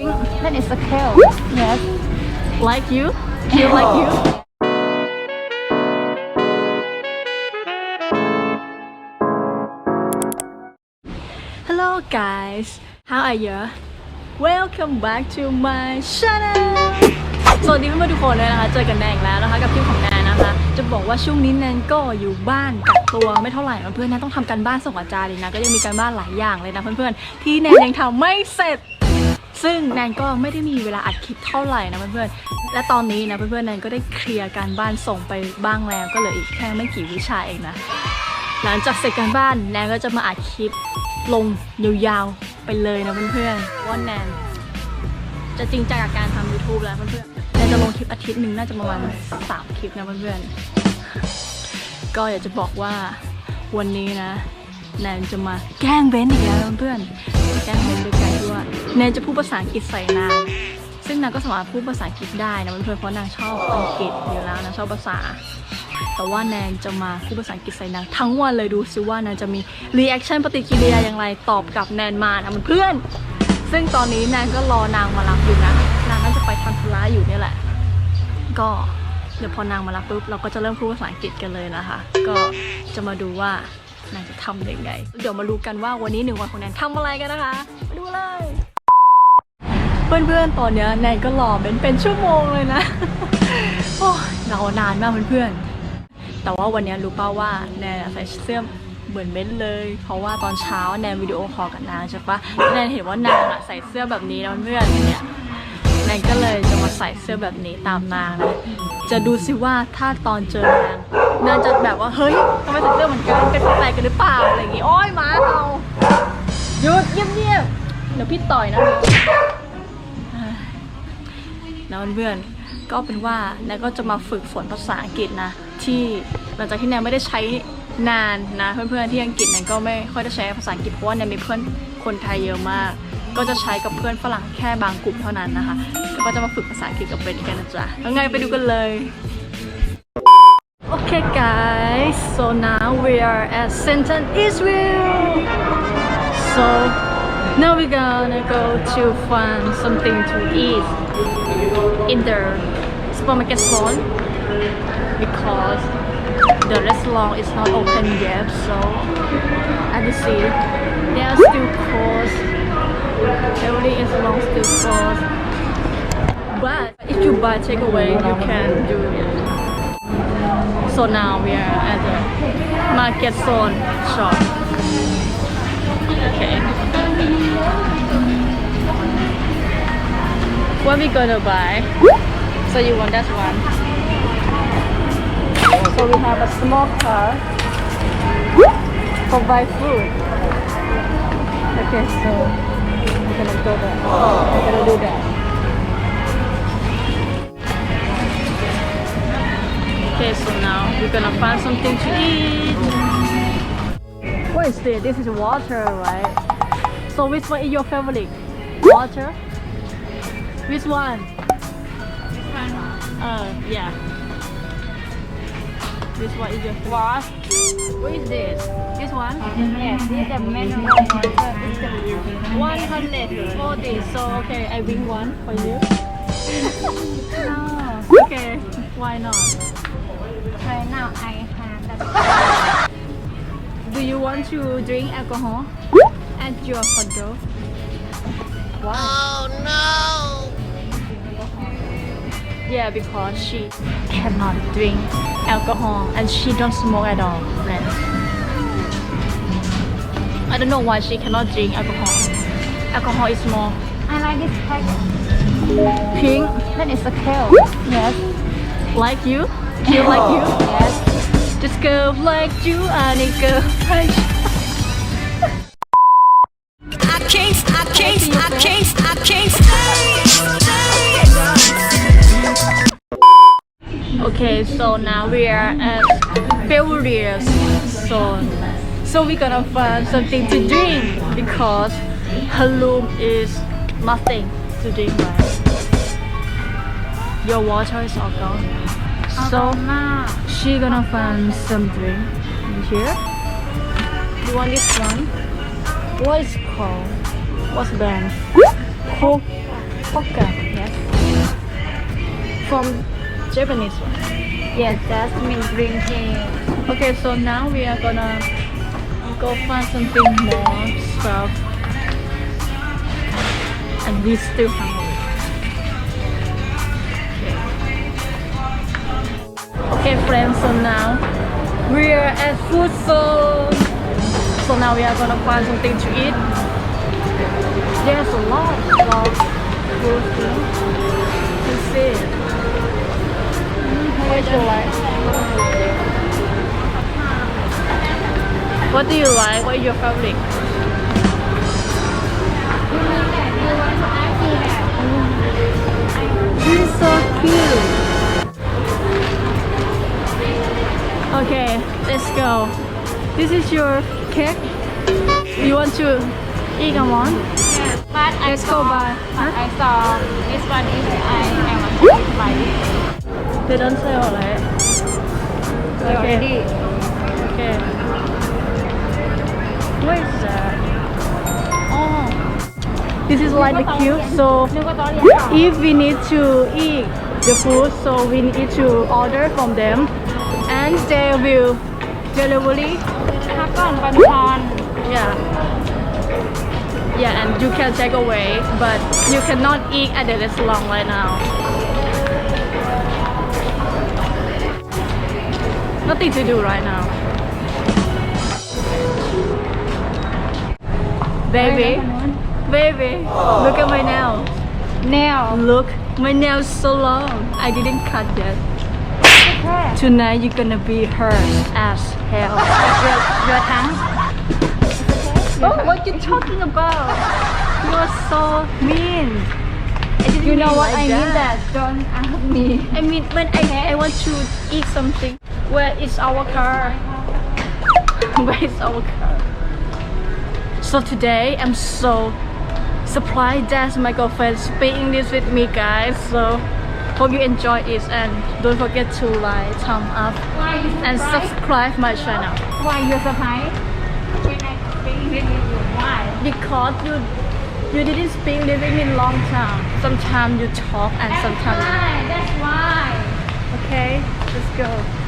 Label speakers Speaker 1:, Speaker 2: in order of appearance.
Speaker 1: That is a kale. Yes.
Speaker 2: like you feel like you Hello guys how are you Welcome back to my channel สวัสดีเพื่อนๆทุกคนเลยนะคะ เจอกันแนนอีกแล้วนะคะ กับคลิปของแนนนะคะ จะบอกว่าช่วงนี้แนนก็อยู่บ้านกักตัวไม่เท่าไหร่นะเพื่อนๆแนนต้องทำการบ้านส่งอาจารย์เลยนะ ก็ยังมีการบ้านหลายอย่างเลยนะเพื่อนๆ ที่แนนยังทำไม่เสร็จ ซึ่งแนนก็ไม่ได้มีเวลาอัดคลิปเท่าไหร่นะเพื่อนๆ และตอนนี้นะเพื่อนๆแนนก็ได้เคลียร์การบ้านส่งไปบ้างแล้วก็เหลืออีกแค่ไม่กี่วิชาเองนะ หลังจากเสร็จการบ้านแนนก็จะมาอัดคลิปลงยาวๆไปเลยนะเพื่อนๆว่าแนนจะจริงจังกับการทำ YouTube แล้วเพื่อนๆแนนจะลงคลิปอาทิตย์หนึ่งน่าจะประมาณสามคลิปนะเพื่อนๆ ก็อยากจะบอกว่าวันนี้นะแนนจะมาแกล้งเบนอีกแล้วเพื่อนๆแกล้งเบนด้วยกัน แนนจะพูดภาษาอังกฤษใส่นาง ซึ่งนางก็สามารถพูดภาษาอังกฤษได้นะเพื่อนเพราะนางชอบอังกฤษอยู่แล้วนางชอบภาษา แต่ว่าแนนจะมาพูดภาษาอังกฤษใส่นางทั้งวันเลยดูซิว่านางจะมีรีแอคชั่นปฏิกิริยาอย่างไรตอบกับแนนมานะมันเพื่อน ซึ่งตอนนี้แนนก็รอนางมารับอยู่นะ นางน่าจะไปทำธุระอยู่เนี่ยแหละ ก็เดี๋ยวพอนางมารับปุ๊บเราก็จะเริ่มพูดภาษาอังกฤษกันเลยนะคะ ก็จะมาดูว่านางจะทำยังไง เดี๋ยวมาดูกันว่าวันนี้หนึ่งวันของแนนทำอะไรกันนะคะ มาดูเลย เพื่อนๆ ตอนเนี้ยแนนก็รอเป็นเป็นชั่วโมงเลยนะ โอ้ยรอนานมากเพื่อนๆ แต่ว่าวันเนี้ยรู้ป่าว่าแนนใส่เสื้อเหมือนเบ้นเลย เพราะว่าตอนเช้าแนนวิดีโอคอลกับนางใช่ปะแนนเห็นว่านางอะใส่เสื้อแบบนี้นะเพื่อนๆเนี่ยแนนก็เลยจะมาใส่เสื้อแบบนี้ตามนางนะจะดูสิว่าถ้าตอนเจอนางนางจะแบบว่าเฮ้ยทำไมใส่เสื้อเหมือนกันเป็นแฟนกันหรือเปล่าอะไรอย่างงี้โอ้ยมาเอาหยุดเงียบๆเดี๋ยวพี่ต่อยนะ นะเพื่อนๆก็เป็นว่าแนนก็จะมาฝึกฝนภาษาอังกฤษนะ ที่หลังจากที่แนนไม่ได้ใช้นานนะ เพื่อนๆที่อังกฤษแนนก็ไม่ค่อยได้ใช้ภาษาอังกฤษเพราะว่าแนนมีเพื่อนคนไทยเยอะมาก ก็จะใช้กับเพื่อนฝรั่งแค่บางกลุ่มเท่านั้นนะคะ ก็จะมาฝึกภาษาอังกฤษกับเบนกันนะจ๊ะแล้วไงไปดูกันเลย Okay guys so now we are at Central Israel so now we're gonna go to find something to eat in the supermarket zone because the restaurant is not open yet so as you see. They are still closed. Everything is long still closed. But if you buy takeaway you can do it. So now we are at the market zone shop. Okay what we gonna buy? So you want that one? So we have a small car for buy food. Okay so we're gonna go there. We're gonna do that. Okay so now we're gonna find something to eat. What is this? This is water right? So which one is your favorite? Water which one? This uh yeah. This one is your what? What is this? This one?
Speaker 1: Yes, this is the mineral water. It's the
Speaker 2: 140 so okay I bring one for you.
Speaker 1: No.
Speaker 2: okay why not?
Speaker 1: Right now I have that.
Speaker 2: do you want to drink alcohol at your condo?
Speaker 1: Wow.
Speaker 2: Yeah, because she cannot drink alcohol and she don't smoke at all, friends. I don't know why she cannot drink alcohol. Alcohol is more
Speaker 1: I like this packet.
Speaker 2: pink,
Speaker 1: That is a kale. Yes.
Speaker 2: like you, cute like you.
Speaker 1: Yes.
Speaker 2: This girl like you, I need girl like you.
Speaker 3: I can't, I can't, I can't, I can't
Speaker 2: so now we are at Feverius zone. So we're gonna find something to drink because her is nothing to drink, right? Your water is all gone. So she gonna find some drink in here. You want this one? What is called? What's the brand? Coke
Speaker 1: Yes.
Speaker 2: From Japanese one.
Speaker 1: Yes, jasmine green tea.
Speaker 2: Okay, so now we are gonna go find something more stuff. And we still hungry. Okay. Okay, friends, so now we're at food zone. So now we are gonna find something to eat. There's a lot of food. You see. What do you like? What do you like? What is your favorite? This is so cute. Okay, let's go. This is your cake. You want to eat one?
Speaker 1: Yes. But I
Speaker 2: Let's go
Speaker 1: saw,
Speaker 2: buy.
Speaker 1: but I saw this one is I I want to eat by it.
Speaker 2: They don't say all
Speaker 1: right. Okay.
Speaker 2: Okay. What is that? Oh. This is like the queue. So if we need to eat the food, so we need to order from them, and they will
Speaker 1: deliver it.
Speaker 2: Yeah. Yeah, and you can take away, but you cannot eat at the restaurant right now. nothing to do right now. Baby, baby, look at my
Speaker 1: nail. Nail.
Speaker 2: Look, my nail's so long. I didn't cut yet. Tonight you're gonna be hurt as hell.
Speaker 1: your, your hand.
Speaker 2: Oh, what you talking about? You're so mean.
Speaker 1: You know what?
Speaker 2: Like
Speaker 1: I that. mean that. Don't ask me.
Speaker 2: I mean, when I, I want to eat something. Where is our car? Where is our car? So today I'm so surprised that my girlfriend speak English with me guys. So hope you enjoy it and don't forget to like thumb up and subscribe my channel.
Speaker 1: Why you surprised? When I speak with you, why?
Speaker 2: Because you you didn't speak living in long time. Sometimes you talk and sometimes.
Speaker 1: That's
Speaker 2: sometimes
Speaker 1: why. That's why.
Speaker 2: okay. Let's go.